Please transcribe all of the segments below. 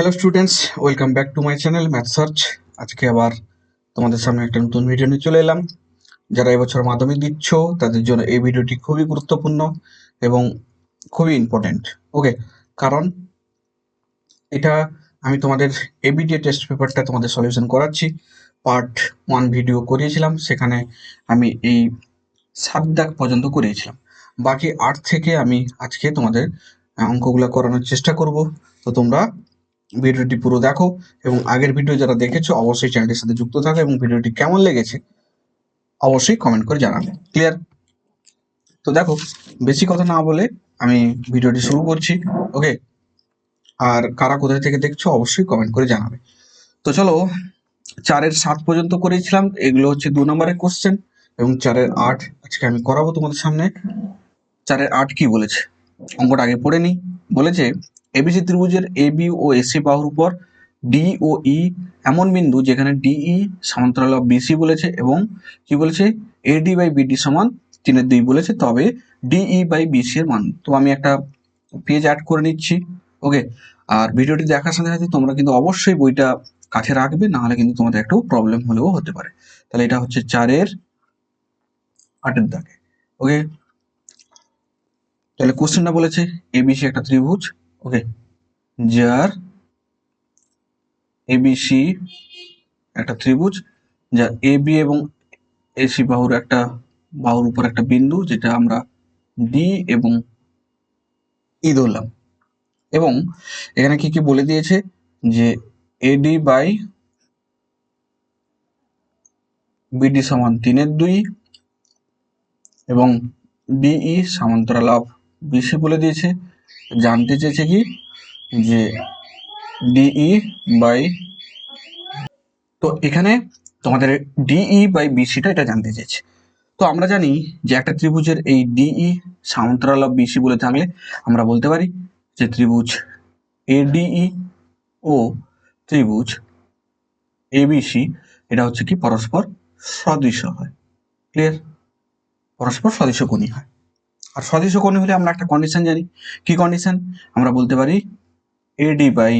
Hello students welcome back to my channel math search আজকে আবার তোমাদের সামনে একটা নতুন ভিডিও নিয়ে চলে এলাম। যারা এবছর মাধ্যমিক দিচ্ছ, তাদের জন্য এই ভিডিওটি খুবই গুরুত্বপূর্ণ এবং খুবই ইম্পর্টেন্ট ওকে কারণ এটা আমি তোমাদের এবিডিএ টেস্ট পেপারটা তোমাদের সলিউশন করাচ্ছি। পার্ট ওয়ান ভিডিও করিয়েছিলাম, সেখানে আমি এই সাত দাগ পর্যন্ত করিয়েছিলাম। বাকি আট থেকে আমি আজকে তোমাদের অঙ্কগুলো করানোর চেষ্টা করব। তো তোমরা ভিডিওটি পুরো দেখো এবং আগের ভিডিও যারা দেখেছ, অবশ্যই চ্যানেলটির সাথে যুক্ত থাকো এবং ভিডিওটি কেমন লেগেছে অবশ্যই কমেন্ট করে জানাবে। ক্লিয়ার তো দেখো, বেশি কথা না বলে আমি ভিডিওটি শুরু করছি ওকে আর কারা কোথায় থেকে দেখছ, অবশ্যই কমেন্ট করে জানাবে। তো চলো, চারের সাত পর্যন্ত করেছিলাম, এগুলো হচ্ছে দু নম্বরের কোশ্চেন এবং চারের আট আজকে আমি করাবো তোমাদের সামনে। চারের আট কি বলেছে? অঙ্কটা আগে পড়ে নি বলেছে এবিসি ত্রিভুজের এ বি ও এসি বাহুর উপর ডি ও ই এমন বিন্দু যেখানে ডিই সমান্তরাল বিসি বলেছে এবং কি বলেছে? এডি বাই বিডি সমান তিনের দুই বলেছে। তবে ডিই বাই বিসি এর মান। তো আমি একটা পেজ অ্যাড করে নিচ্ছি। ওকে আর ভিডিওটি দেখার সাথে সাথে তোমরা কিন্তু অবশ্যই বইটা কাছে রাখবে না হলে কিন্তু তোমাদের একটু প্রবলেম হলেও হতে পারে। তাহলে এটা হচ্ছে চারের আটের দাগে। ওকে তাহলে কোশ্চেনটা বলেছে এবিসি একটা ত্রিভুজ। ওকে যার এবিসি একটা ত্রিভুজ যার এ বি এবং এসি বাহুর একটা, বাহুর উপর একটা বিন্দু যেটা আমরা ডি এবং ই ধরলাম। এবং এখানে কি কি বলে দিয়েছে? যে এডি বাই বিডি সমান তিনের দুই এবং ডিই সমান্তরাল অফ বিসি বলে দিয়েছে। জানতে চেয়েছে কি? যে ডিই বাই তো এখানে তোমাদের ডিই বাই বিসিটা এটা জানতে চেয়েছে। তো আমরা জানি যে একটা ত্রিভুজের এই ডিই সমান্তরাল অফ বিসি বলে থাকলে আমরা বলতে পারি যে ত্রিভুজ এডিই ও ত্রিভুজ এবিসি এটা হচ্ছে কি? পরস্পর সদৃশ হয়। ক্লিয়ার পরস্পর সদৃশ কোণী হয়। আর সদৃশ কোণী হলে আমরা একটা কন্ডিশন জানি। কি কন্ডিশন আমরা বলতে পারি AD by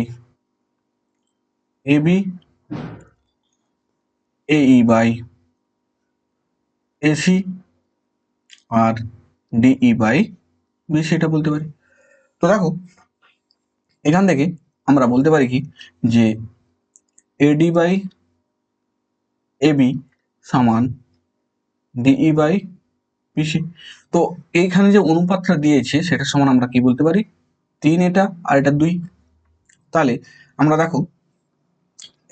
AB AE by AC R DE by BC এটা বলতে পারি। তো দেখো, এখান থেকে আমরা বলতে পারি কি? যে এডি বাই এবি সমান ডিই বাই বিসি তো এইখানে যে অনুপাতটা দিয়েছে সেটা সমান আমরা কি বলতে পারি? তিন এটা, আর এটা দুই। তাহলে আমরা দেখো,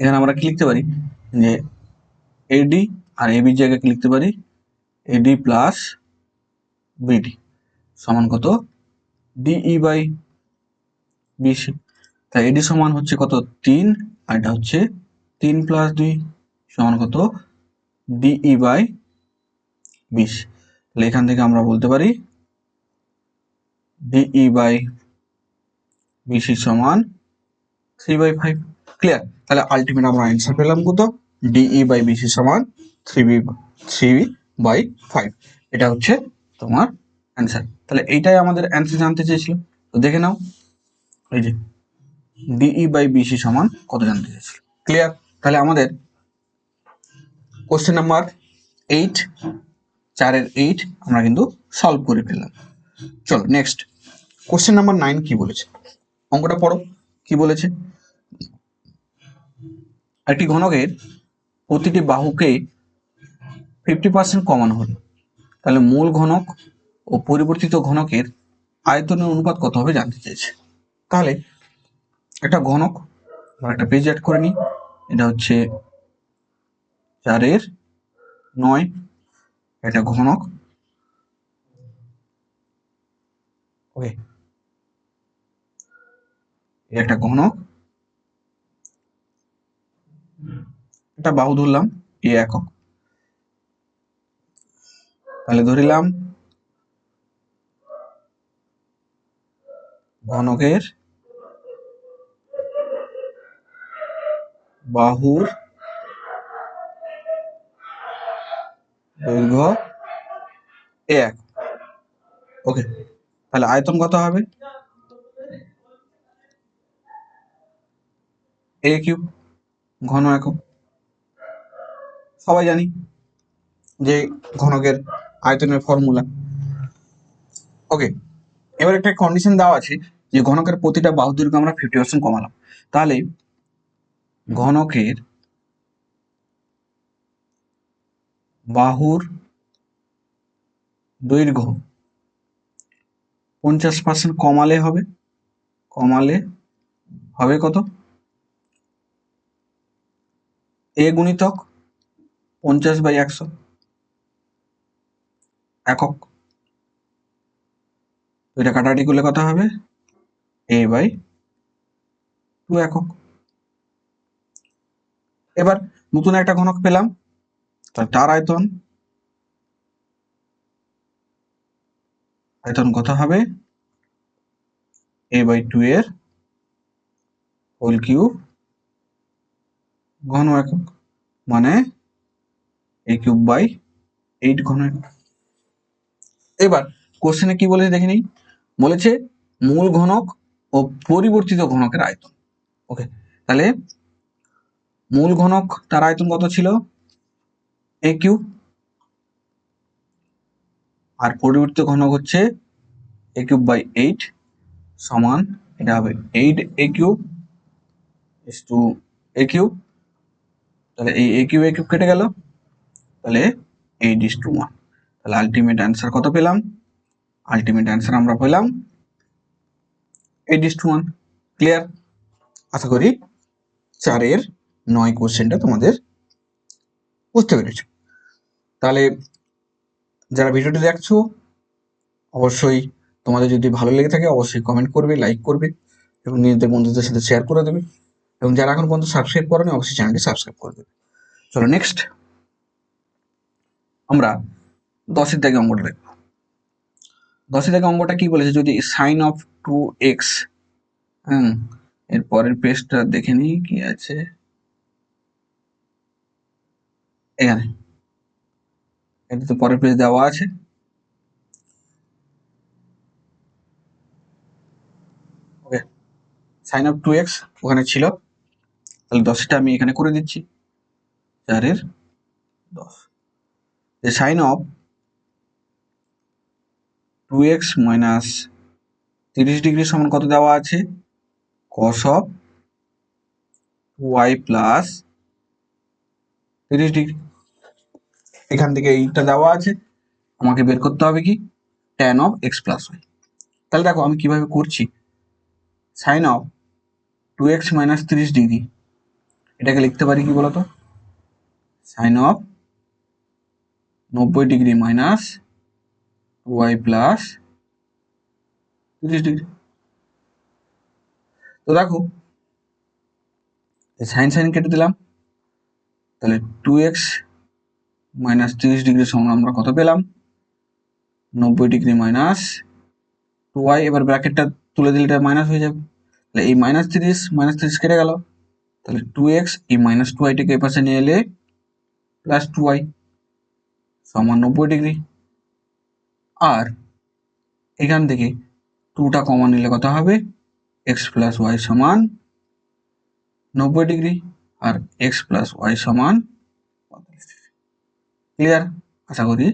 এখানে আমরা কি লিখতে পারি? যে এডি আর এবির জায়গায় কি লিখতে পারি? এডি প্লাস বিডি সমান কত? ডিই বাই বিসি তাই এডি সমান হচ্ছে কত? তিন, আর এটা হচ্ছে তিন প্লাস দুই। সমান কত? ডিই বাই বিশ তাহলে এখান থেকে আমরা বলতে পারি ডিই বাই বিসি সমান থ্রি বাই ফাইভ ক্লিয়ার তাহলে আলটিমেট আমরা অ্যান্সার পেলাম কত? ডিই বাই বিসি সমান three B three by five এটা হচ্ছে তোমার অ্যান্সার তাহলে এইটাই আমাদের অ্যান্সার জানতে চেয়েছিল। তো দেখে নাও। এই যে ডিই বাই বিসি সমান কত জানতে চেয়েছিল। ক্লিয়ার তাহলে আমাদের কোশ্চেন নাম্বার এইট চারের এইট আমরা কিন্তু সলভ করে ফেললাম। চলো নেক্সট কোশ্চেন নাম্বার নাইন কি বলেছে? অঙ্কটা পড়ো, কি বলেছে? একটি ঘনকের প্রতিটি বাহুকে ফিফটি পার্সেন্ট কমানো হলো। তাহলে মূল ঘনক ও পরিবর্তিত ঘনকের আয়তনের অনুপাত কত হবে জানতে চেয়েছে তাহলে একটা ঘনক একটা পেজ অ্যাড করে নিই। এটা হচ্ছে চারের নয় এটা ঘনক। ওকে একটা ঘনক। এটা বাহু ধরলাম এ একক। তাহলে ধরিলাম ঘনকের বাহুর দৈর্ঘ্য এক। ওকে, তাহলে আয়তন কত হবে? এ কিউব, ঘন একক। সবাই জানি যে ঘনকের আয়তনের ফর্মুলা। ওকে, এবার একটা কন্ডিশন দেওয়া আছে যে ঘনকের প্রতিটা বাহু দৈর্ঘ্য আমরা ফিফটি পার্সেন্ট কমালাম। তাহলে ঘনকের বাহুর দৈর্ঘ্য পঞ্চাশ পার্সেন্ট কমালে হবে। কমালে হবে কত? এ গুণিতক পঞ্চাশ বাই একশো একক। এটা কাটাকাটি করলে কত হবে? এ বাই টু একক। এবার নতুন একটা ঘনক পেলাম। তাহলে তার আয়তন? আয়তন কত হবে? এ বাই টু এর হোল কিউব ঘন একক মানে এ কিউব বাই এইট ঘন একক। এবার কোশ্চেনে কি বলেছে দেখে নিই? বলেছে মূল ঘনক ও পরিবর্তিত ঘনকের আয়তন। ওকে তাহলে মূল ঘনক তার আয়তন কত ছিল? এ কিউব আর পরিবর্তিত ঘনক হচ্ছে এ কিউব বাই এইট সমান, এটা হবে eight A cube is two A cube তাহলে এই এ কিউব এ কিউব কেটে গেল। তাহলে এইট ইস টু ওয়ান তাহলে আলটিমেট অ্যান্সার কত পেলাম? আলটিমেট অ্যান্সার আমরা পেলাম eight is two one clear আশা করি চারের নয় কোশ্চেনটা তোমাদের বুঝতে পেরেছ। তাহলে যারা ভিডিওটি দেখছ, অবশ্যই তোমাদের যদি ভালো লেগে থাকে, অবশ্যই কমেন্ট করবে লাইক করবে এবং নিজেদের বন্ধুদের সাথে শেয়ার করে দেবে এবং যারা এখন পর্যন্ত সাবস্ক্রাইব করেনি, অবশ্যই চ্যানেলটি সাবস্ক্রাইব করে দেবে। চলো নেক্সট আমরা দশের দাগে অঙ্কটা দেখব। দশের দাগে অঙ্কটা কি বলেছে? যদি সাইন অফ টু এক্স হ্যাঁ এর পরের পেজটা দেখে নিই, কি আছে? এখানে। এটা তো পরের পেজ দেওয়া আছে। Okay sine of two x ওখানে ছিল। তাহলে দশটা আমি এখানে করে দিচ্ছি। চারের দশ। যে sine of two x minus তিরিশ ডিগ্রি সমান কত দেওয়া আছে? কস অফ ওয়াই প্লাস তিরিশ ডিগ্রি। এখান থেকে এইটা দেওয়া আছে। আমাকে বের করতে হবে কি? Tan of x plus y তাহলে দেখো আমি কীভাবে করছি? Sine of two x minus তিরিশ ডিগ্রি এটাকে লিখতে পারি কি বলতো? সাইন অফ নব্বই ডিগ্রি মাইনাস ওয়াই প্লাস তিরিশ ডিগ্রি তো দেখো সাইন সাইন কেটে দিলাম। তাহলে টু এক্স মাইনাস তিরিশ ডিগ্রি সমান আমরা কত পেলাম? নব্বই ডিগ্রি মাইনাস টু ওয়াই, এবার ব্র্যাকেটটা তুলে দিলে এটা মাইনাস হয়ে যাবে। তাহলে এই মাইনাস তিরিশ মাইনাস তিরিশ কেটে গেল। তাহলে টু এক্স, এই মাইনাস টু ওয়াইটাকে পাশে নিয়ে এলে প্লাস টু ওয়াই সমান নব্বই ডিগ্রি। আর এখান থেকে টুটা কমন নিলে কত হবে? এক্স প্লাস ওয়াই সমান নব্বই ডিগ্রি। আর এক্স প্লাস ওয়াই সমান ক্লিয়ার আশা করি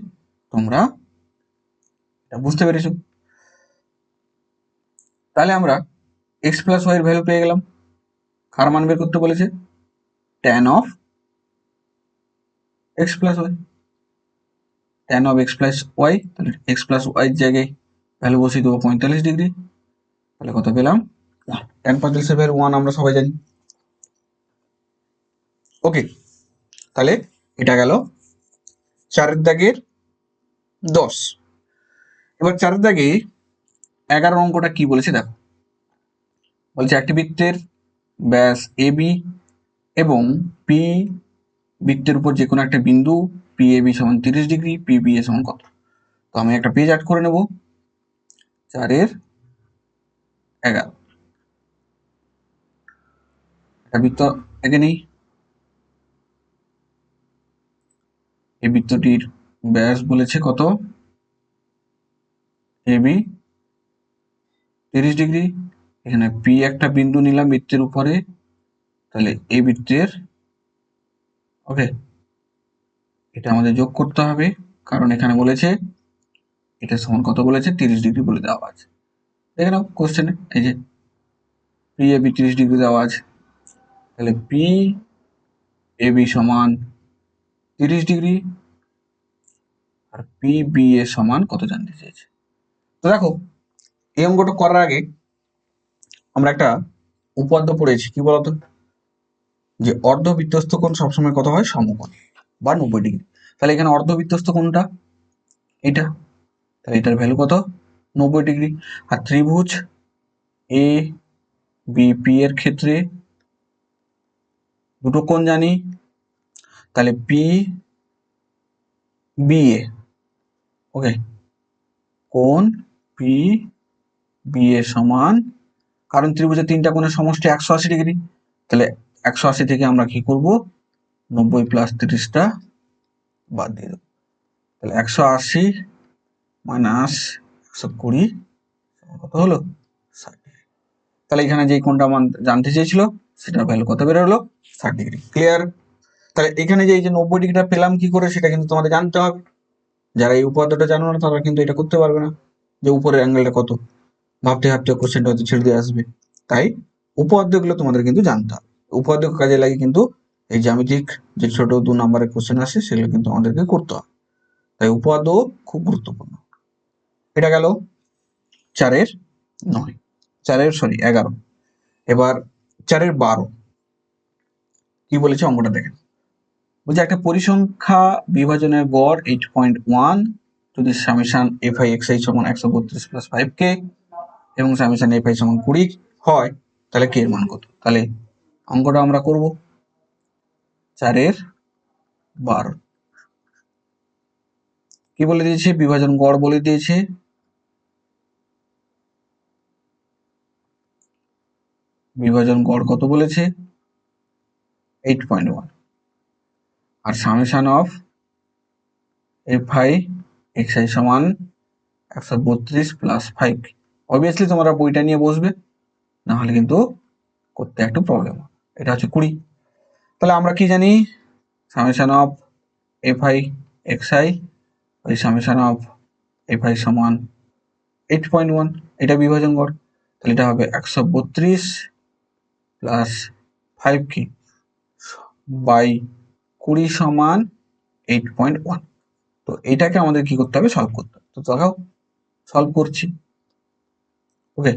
তোমরা এটা বুঝতে পেরেছ। তাহলে আমরা এক্স প্লাস ওয়াই এর ভ্যালু পেয়ে গেলাম। কার মান বের করতে বলেছে? Tan of x plus y tan of x plus y তাহলে এক্স প্লাস ওয়াই জায়গায় ভ্যালু বসিয়ে দেবো পঁয়তাল্লিশ ডিগ্রি তাহলে কত পেলাম? ট্যান পঁয়তাল্লিশের ভ্যালু ওয়ান আমরা সবাই জানি। ওকে তাহলে এটা গেল চারের দাগের দশ। এবার চারের দাগে এগারো অঙ্কটা কি বলেছে দেখো। বলছে একটি বৃত্তের ব্যাস এ বি এবং পি বৃত্তের উপর যে কোনো একটা বিন্দু পি এ বি সমান তিরিশ ডিগ্রি, পি বি এ সমান কত? তো আমি একটা পেজ অ্যাড করে নেব। চারের এগারো। একটা বৃত্ত এঁকে নিই। এই বৃত্তটির ব্যাস বলেছে কত? এ বি তিরিশ ডিগ্রি। এখানে পি একটা বিন্দু নিলাম বৃত্তের উপরে, তাহলে এ বৃত্তের ওকে এটা আমাদের যোগ করতে হবে, কারণ এখানে বলেছে, এটা সমান কত বলেছে? তিরিশ ডিগ্রি বলে দেওয়া আছে। দেখে নাও কোশ্চেনে এই যে পি এ বি তিরিশ ডিগ্রি দেওয়া আছে, তাহলে পি এ বি সমান তিরিশ ডিগ্রি আর পি বি এ সমান কত জানতে চেয়েছে? তো দেখো, এই অঙ্কটা করার আগে আমরা একটা উপাদ্য পড়েছি, কি বলতো? যে অর্ধবৃত্তস্থ কোণ সবসময় কত হয়? সমকোণ বা নব্বই ডিগ্রি। তাহলে এখানে অর্ধবৃত্তস্থ কোণটা এটা তাহলে এটার ভ্যালু কত? নব্বই ডিগ্রি। আর ত্রিভুজ এ বিপি এর ক্ষেত্রে দুটো কোণ জানি তাহলে পি বি এ ওকে কোন পি বি এ সমান, কারণ ত্রিভুজের তিনটা কোণের সমষ্টি একশো আশি ডিগ্রি, তাহলে একশো আশি থেকে আমরা কি করব? নব্বই প্লাস তিরিশটা বাদ দিয়ে দেবো। তাহলে একশো আশি মাইনাস একশো কুড়ি কত হলো? ষাট তাহলে এখানে যে কোনটা আমার জানতে চেয়েছিল, সেটার ভ্যালু কত বেরোলো ষাট ডিগ্রি। ক্লিয়ার তাহলে এখানে যে এই যে নব্বই ডিগ্রিটা পেলাম কি করে সেটা কিন্তু তোমাদের জানতে হবে। যারা এই উপাদ্যটা জানো না, তারা কিন্তু এটা করতে পারবে না যে উপরের অ্যাঙ্গেলটা কত। ভাবতে ভাবতে কোশ্চেনটা হয়তো ছেড়ে দিয়ে আসবে। তাই উপপাদ্যগুলো তোমাদের কিন্তু জানতে হবে। উপপাদ্য কাজে লাগে কিন্তু এই জ্যামিতিক যে ছোট দু নম্বরের কোশ্চেন আসে, সেগুলো কিন্তু আমাদেরকে করতে হবে। তাই উপপাদ্য খুব গুরুত্বপূর্ণ। এটা গেল চারের নয়। চারের সরি এগারো। এবার চারের বারো। কি বলেছে অঙ্কটা দেখেন। বলছে একটা পরিসংখ্যা বিভাজনের গড় এইট পয়েন্ট ওয়ান যদি summation F I X I সমান একশো বত্রিশ প্লাস ফাইভ কে এবং সামেশান এফ আই সমান কুড়ি হয়, তাহলে কে এর মান কত? তাহলে অঙ্কটা আমরা করব চারের বারো। কি বলে দিয়েছে? বিভাজন গড় বলে দিয়েছে। বিভাজন গড় কত বলেছে? Eight point one R summation of F I X I সমান একশো বত্রিশ প্লাস ফাইভ অবভিয়াসলি তোমরা বইটা নিয়ে বসবে, না হলে কিন্তু করতে একটু প্রবলেম এটা হচ্ছে কুড়ি। তাহলে আমরা কি জানি? Summation of F I X I ওই সামেশান অফ এফ আই সমান এইট পয়েন্ট ওয়ান এটা বিভাজন গড়। তাহলে এটা হবে একশো বত্রিশ প্লাস ফাইভ কি বাই কুড়ি সমান এইট পয়েন্ট ওয়ান তো এটাকে আমাদের কি করতে হবে? সলভ করতে হবে। তো দেখাও সলভ করছি। ওকে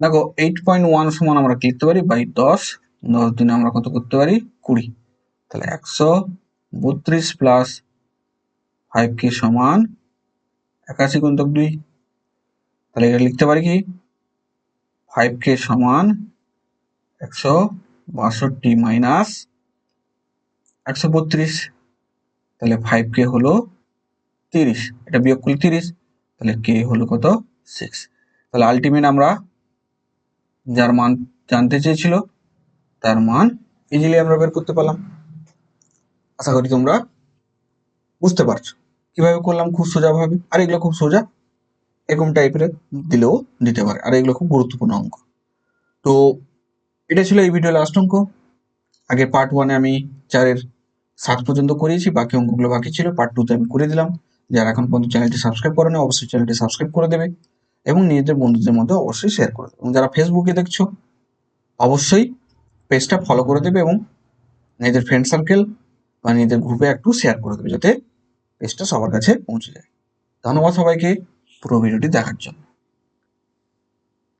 দেখো এইট পয়েন্ট ওয়ান সমান আমরা কি লিখতে পারি? বাই দশ দশ দিনে আমরা কত করতে পারি? কুড়ি। তাহলে একশো বত্রিশ প্লাস ফাইভ কে সমান একাশি গুণিতক দুই। তাহলে এটা লিখতে পারি কি? ফাইভ কে সমান একশো বাষট্টি মাইনাস একশো বত্রিশ, তাহলে ফাইভ কে হলো তিরিশ, এটা বিয়োগ করলে তিরিশ, তাহলে কে হলো কত সিক্স তাহলে আলটিমেট আমরা যার মান জানতে চেয়েছিল, তার মান ইজিলি আমরা বের করতে পারলাম। আশা করি তোমরা বুঝতে পারছ। কীভাবে করলাম? খুব সোজা ভাবে আর এগুলো খুব সোজা, এরকম টাইপের দিলেও দিতে পারে। আর এগুলো খুব গুরুত্বপূর্ণ অঙ্ক। তো এটা ছিল এই ভিডিও লাস্ট অঙ্ক। আগে পার্ট ওয়ানে আমি চারের সাত পর্যন্ত করিয়েছি, বাকি অঙ্কগুলো বাকি ছিল। পার্ট টুতে আমি করে দিলাম। যারা এখন পর্যন্ত চ্যানেলটি সাবস্ক্রাইব করেনি, অবশ্যই চ্যানেলটি সাবস্ক্রাইব করে দেবে এবং নিজেদের বন্ধুদের মধ্যে অবশ্যই শেয়ার করে দেবে। এবং যারা ফেসবুকে দেখছ, অবশ্যই পেজটা ফলো করে দেবে এবং নিজেদের ফ্রেন্ড সার্কেল বা নিজেদের গ্রুপে একটু শেয়ার করে দেবে, যাতে পেজটা সবার কাছে পৌঁছে যায়। ধন্যবাদ সবাইকে। পুরো ভিডিওটি দেখার জন্য।